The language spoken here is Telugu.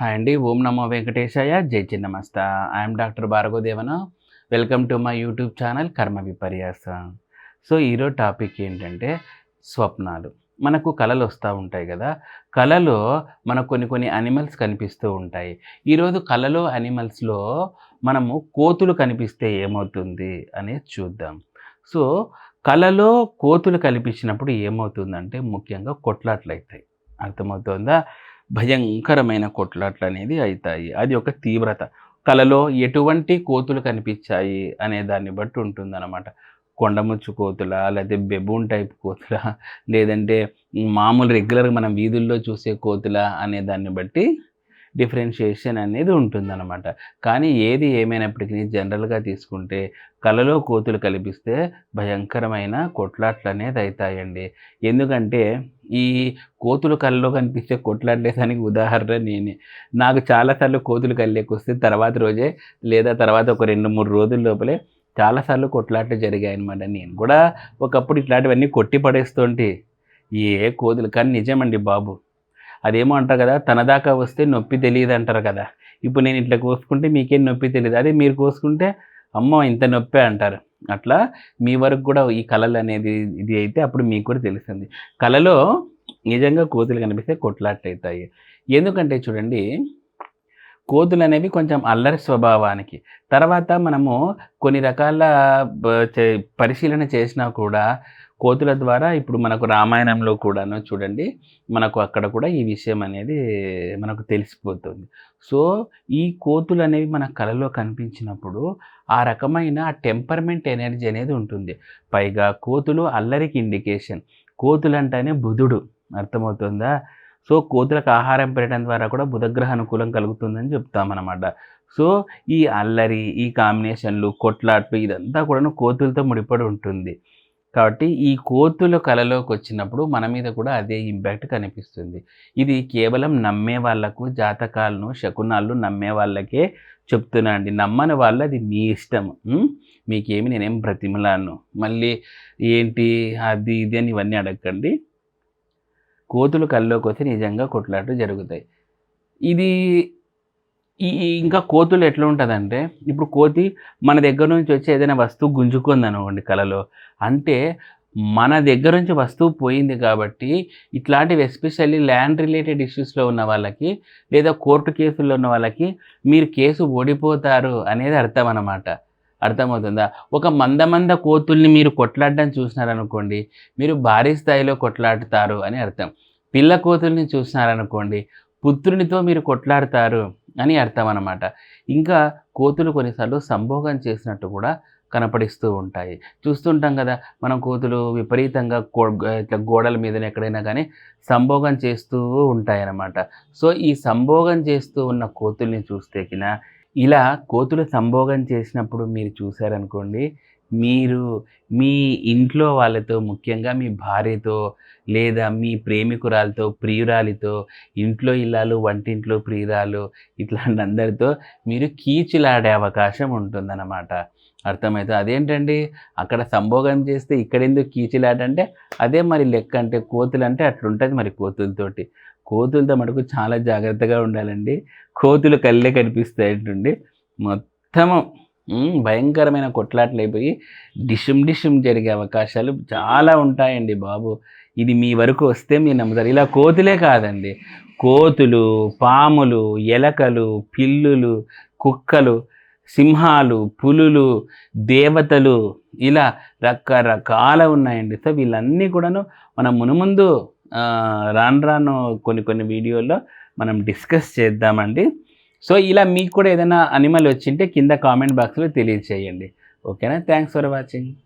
హాయ్ అండి. ఓం నమో వెంకటేశాయ. జై Chinnamasta. I am doctor Bhargodevana welcome to my YouTube channel Karma Viparyasa. So ఈరోజు టాపిక్ ఏంటంటే స్వప్నాలు. మనకు కళలు వస్తూ ఉంటాయి కదా. కళలో మనకు కొన్ని కొన్ని అనిమల్స్ కనిపిస్తూ ఉంటాయి. ఈరోజు కళలో అనిమల్స్లో మనము కోతులు కనిపిస్తే ఏమవుతుంది అనేది చూద్దాం. సో కళలో కోతులు కనిపించినప్పుడు ఏమవుతుందంటే ముఖ్యంగా కొట్లాట్లు అవుతాయి. అర్థమవుతుందా? భయంకరమైన కొట్లాట్లు అనేది అవుతాయి అది ఒక తీవ్రత. కళలో ఎటువంటి కోతులు కనిపించాయి అనే దాన్ని బట్టి ఉంటుందన్నమాట. కొండముచ్చు కోతుల లేకపోతే బెబూన్ టైప్ కోతుల లేదంటే మామూలు రెగ్యులర్గా మనం వీధుల్లో చూసే కోతుల అనే దాన్ని బట్టి డిఫరెన్షియేషన్ అనేది ఉంటుందన్నమాట. కానీ ఏది ఏమైనప్పటికీ జనరల్గా తీసుకుంటే కలలో కోతులు కల్పిస్తే భయంకరమైన కొట్లాట్లు అనేది అవుతాయండి ఎందుకంటే ఈ కోతులు కళ్ళలో కనిపిస్తే కొట్లాడలేదానికి ఉదాహరణ నేనే. నాకు చాలాసార్లు కోతులు కళ్ళకి వస్తే తర్వాత రోజే లేదా తర్వాత ఒక రెండు మూడు రోజుల లోపలే చాలాసార్లు కొట్లాట్లు జరిగాయి అనమాట నేను కూడా ఒకప్పుడు ఇట్లాంటివన్నీ కొట్టి పడేస్తుంటే ఏ కోతులు. కానీ నిజమండి బాబు అదేమో అంటారు కదా తన దాకా వస్తే నొప్పి తెలియదు అంటారు కదా. ఇప్పుడు నేను ఇట్లా కోసుకుంటే మీకేం నొప్పి తెలియదు. అదే మీరు కోసుకుంటే అమ్మ ఇంత నొప్పే అంటారు. అట్లా మీ వరకు కూడా ఈ కళలు అనేది ఇది అయితే అప్పుడు మీకు కూడా తెలుస్తుంది. కళలో నిజంగా కోతులు కనిపిస్తే కొట్లాట్లు అవుతాయి. ఎందుకంటే చూడండి కోతులు అనేవి కొంచెం అల్లరి స్వభావానికి. తర్వాత మనము కొన్ని రకాల పరిశీలన చేసినా కూడా కోతుల ద్వారా ఇప్పుడు మనకు రామాయణంలో కూడాను చూడండి మనకు అక్కడ కూడా ఈ విషయం అనేది మనకు తెలిసిపోతుంది. సో ఈ కోతులు అనేవి మన కళలో కనిపించినప్పుడు ఆ రకమైన టెంపర్మెంట్ ఎనర్జీ అనేది ఉంటుంది. పైగా కోతులు అల్లరికి ఇండికేషన్. కోతులు అంటేనే బుధుడు. అర్థమవుతుందా? సో కోతులకు ఆహారం పెట్టడం ద్వారా కూడా బుధగ్రహ అనుకూలం కలుగుతుందని చెప్తామన్నమాట. సో ఈ అల్లరి ఈ కాంబినేషన్లు కొట్లాట్లు ఇదంతా కూడా కోతులతో ముడిపడి ఉంటుంది. కాబట్టి ఈ కోతుల కలలోకి వచ్చినప్పుడు మన మీద కూడా అదే ఇంపాక్ట్ కనిపిస్తుంది. ఇది కేవలం నమ్మే వాళ్ళకు జాతకాలను శకునాలు నమ్మే వాళ్ళకే చెప్తున్నా అండి. నమ్మని వాళ్ళు అది మీ ఇష్టం. మీకేమి నేనేం బ్రతిమలాను. మళ్ళీ ఏంటి అది ఇది అని ఇవన్నీ అడగండి కోతులు కల్లోకి వచ్చి నిజంగా కొట్లాట్లు జరుగుతాయి. ఇది ఈ ఇంకా కోతులు ఎట్లా ఉంటుందంటే ఇప్పుడు కోతి మన దగ్గర నుంచి వచ్చి ఏదైనా వస్తువు గుంజుకుంది అనుకోండి కళలో అంటే మన దగ్గర నుంచి వస్తువు పోయింది కాబట్టి ఇట్లాంటివి ఎస్పెషల్లీ ల్యాండ్ రిలేటెడ్ ఇష్యూస్లో ఉన్న వాళ్ళకి లేదా కోర్టు కేసుల్లో ఉన్న వాళ్ళకి మీరు కేసు ఓడిపోతారు అనేది అర్థం అన్నమాట అర్థమవుతుందా? ఒక మంద మంద కోతుల్ని మీరు కొట్లాడడం చూసినారనుకోండి మీరు భారీ స్థాయిలో కొట్లాడుతారు అని అర్థం. పిల్ల కోతుల్ని చూసినారనుకోండి పుత్రునితో మీరు కొట్లాడతారు అని అర్థం అనమాట ఇంకా కోతులు కొన్నిసార్లు సంభోగం చేసినట్టు కూడా కనపడిస్తూ ఉంటాయి. చూస్తుంటాం కదా మనం కోతులు విపరీతంగా ఇట్లా గోడల మీద ఎక్కడైనా కానీ సంభోగం చేస్తూ ఉంటాయన్నమాట. సో ఈ సంభోగం చేస్తూ ఉన్న కోతుల్ని చూస్తేకినా ఇలా కోతులు సంభోగం చేసినప్పుడు మీరు చూశారనుకోండి మీరు మీ ఇంట్లో వాళ్ళతో ముఖ్యంగా మీ భార్యతో లేదా మీ ప్రేమికురాలతో ప్రియురాలితో ఇంట్లో ఇల్లాలు వంటింట్లో ప్రియురాలు ఇట్లాంటి అందరితో మీరు కీచులాడే అవకాశం ఉంటుందన్నమాట. అర్థమవుతుంది అదేంటండి? అక్కడ సంభోగం చేస్తే ఇక్కడ ఎందుకు కీచులాట అంటే అదే మరి లెక్క అంటే కోతులు అంటే అట్లుంటుంది మరి కోతులతోటి. కోతులతో మటుకు చాలా జాగ్రత్తగా ఉండాలండి. కోతులు కళ్ళే కనిపిస్తాయంటుండి మొత్తము భయంకరమైన కొట్లాట్లు అయిపోయి డిషుమ్ డిషుమ్ జరిగే అవకాశాలు చాలా ఉంటాయండి బాబు. ఇది మీ వరకు వస్తే మీరు నమ్ముతారు. ఇలా కోతులే కాదండి. కోతులు పాములు ఎలకలు పిల్లులు కుక్కలు సింహాలు పులులు దేవతలు ఇలా రకరకాల ఉన్నాయండి. సో వీళ్ళన్నీ కూడాను మనం మునుముందు రాను రాను కొన్ని కొన్ని వీడియోల్లో మనం డిస్కస్ చేద్దామండి. సో ఇలా మీకు కూడా ఏదైనా అనిమల్ వచ్చింటే కింద కామెంట్ బాక్స్లో తెలియజేయండి. ఓకేనా? Thanks for watching.